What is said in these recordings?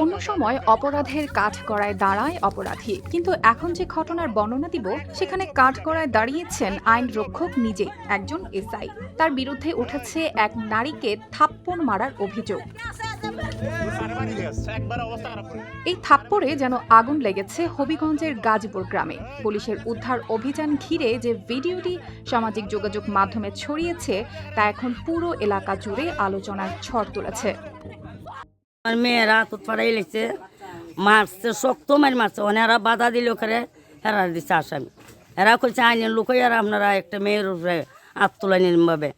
অন্য সময় অপরাধের কাঠগড়ায় দাঁড়ায় অপরাধী। কিন্তু এখন যে ঘটনার বর্ণনা দিব, সেখানে কাঠগড়ায় দাঁড়িয়েছেন আইন রক্ষক নিজে, একজন এসআই। তার বিরুদ্ধে উঠেছে এক নারীকে থাপ্পন মারার অভিযোগ। এই থাপ্পড়ে যেন আগুন লেগেছে হবিগঞ্জের গাজীপুর গ্রামে। পুলিশের উদ্ধার অভিযান ঘিরে যে ভিডিওটি সামাজিক যোগাযোগ মাধ্যমে ছড়িয়েছে, তা এখন পুরো এলাকা জুড়ে আলোচনার ঝড় তুলেছে। মেয়েরা তো পাড়াই লেগছে, মারছে, শক্ত মার মারছে। ওনারা বাধা দিল ওখানে হেরা দিচ্ছে আসামি। এরা কইছে, আইনের লোক আর আপনারা একটা মেয়ের উপরে আত্মলাইনের ভাবে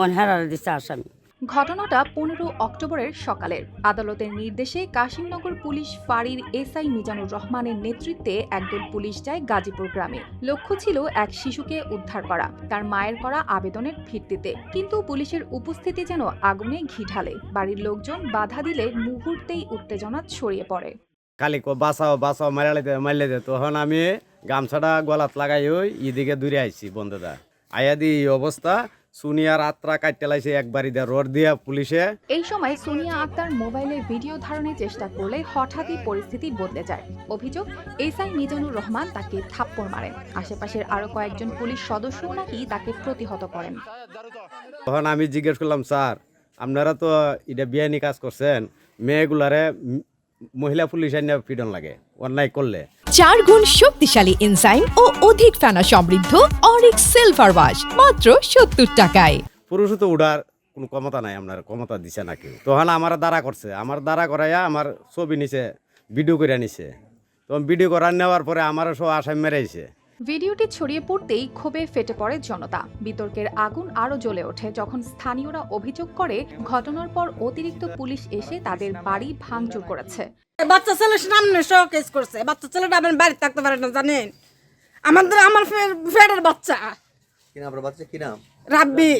ওন হেরা দিচ্ছে আসামি। ঘটনাটা পনেরো অক্টোবরের সকালের। আদালতের নির্দেশে কাশিমনগর পুলিশ ফাঁড়ির এসআই মিজানুর রহমানের নেতৃত্বে একদল পুলিশ যায় গাজীপুর গ্রামে। লক্ষ্য ছিল এক শিশুকে উদ্ধার করা, তার মায়ের করা আবেদনের ভিত্তিতে। কিন্তু পুলিশের উপস্থিতি যেন আগুনে ঘি ঢালে। বাড়ির লোকজন বাধা দিলে মুহূর্তেই উত্তেজনা ছড়িয়ে পড়ে। খালি কো, বাঁচাও বাঁচাও, মারালে মারলে দে। তখন আমি গামছাটা গলাত লাগাই ওই ইদিকে দূরে আইছি বন্ধুদা। আয়া দি এই অবস্থা। সুনিয়ার আত্রা কাটতে লাইছে একবারই দে রড দিয়া পুলিশে। এই সময় সোনিয়া আক্তার মোবাইলে ভিডিও ধারণের চেষ্টা করলে হঠাৎই পরিস্থিতি বদলে যায়। অভিযোগ এসআই মিজানুর রহমান তাকে থাপ্পড় মারেন। আশেপাশের আরও কয়েকজন পুলিশ সদস্য নাকি তাকে প্রতিহত করেন। তখন আমি জিজ্ঞেস করলাম স্যার আপনারা তো এটা বিয়ানি কাজ করছেন। মেয়েগুলারে মহিলা পুলিশ আইনে ফিডন লাগে অন্যায় করলে। চার গুণ শক্তিশালী এনজাইম ও অধিক ফেনা সমৃদ্ধ অরিক সিলভার ওয়াশ মাত্র সত্তর টাকায়। পুরুষ তো উড়ার কোনো ক্ষমতা নাই আপনার ক্ষমতা দিছে না কেউ। তখন আমার দ্বারা করছে আমার দ্বারা করাইয়া আমার ছবি নিছে ভিডিও করে নিছে। তখন ভিডিও করার নেওয়ার পরে আমারও সব আসামি মেরেছে ভিডিওটি ছড়িয়ে পড়তেই ক্ষোভে ফেটে পড়ে জনতা। বিতর্কের আগুন আরও জ্বলে ওঠে যখন স্থানীয়রা অভিযোগ করে ঘটনার পর অতিরিক্ত পুলিশ এসে তাদের বাড়ি ভাঙচুর করেছে। বাচ্চা ছেলের সামনে শো কেস করছে। বাচ্চা ছেলেটা আমার বাড়িতে থাকতে পারে না জানেন? আমাদের আমার ফেডের বাচ্চা। কি নাম আপনার বাচ্চা? কি নাম? রাব্বি।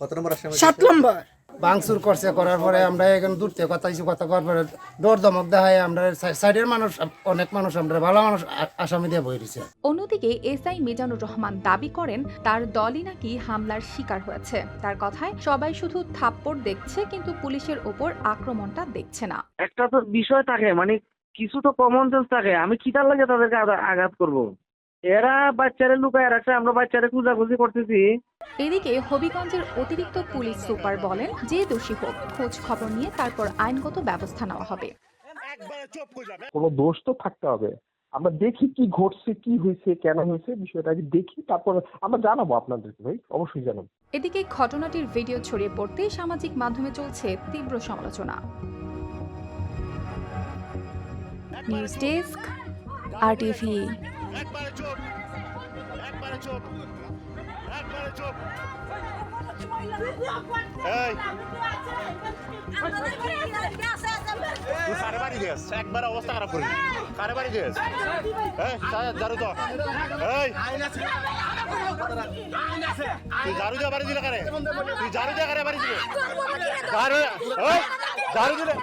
কত নম্বর সাত নম্বর। ভাঙচুর করছে করার পরে আমরা এখানে দূর থেকে কথা কিছু কথা করার পরে দৌড় দমক দেখায় আমরা সাই- সাইডের মানুষ অনেক মানুষ আমরা ভালো মানুষ আসামি দিয়ে বই রয়েছে অন্যদিকে এসআই মিজানুর রহমান দাবি করেন তার দলই নাকি হামলার শিকার হয়েছে। তার কথায় সবাই শুধু থাপ্পড় দেখছে কিন্তু পুলিশের ওপর আক্রমণটা দেখছে না। একটা তো বিষয় থাকে মানে কিছু তো কমন সেন্স থাকে। আমি কিতার লাগে তাদেরকে আঘাত করব? এরা বাচ্চারে লুকায় রাখছে আমরা বাচ্চারে খুঁজাখুঁজি করতেছি। এদিকে হবিগঞ্জের অতিরিক্ত পুলিশ সুপার বলেন যে দোষী হোক খোঁজ খবর নিয়ে তারপর আইনগত ব্যবস্থা নেওয়া হবে। কোনো দোষ তো থাকতে হবে। আমরা দেখি কি ঘটছে কি হয়েছে কেন হয়েছে বিষয়টা আগে দেখি তারপর আমরা জানাব আপনাদেরকে ভাই অবশ্যই জানাব। এদিকে ঘটনাটির ভিডিও ছড়িয়ে পড়তেই সামাজিক মাধ্যমে চলছে তীব্র সমালোচনা। News desk R TV. একবার অবস্থা খারাপ করি কারে বাড়ি দিয়েছ এই জারু তো এই তুই জারু দিয়ে বাড়ি দিলে কারে তুই জারু দিয়ে কারে বাড়ি দিলে এই, জারু দিলে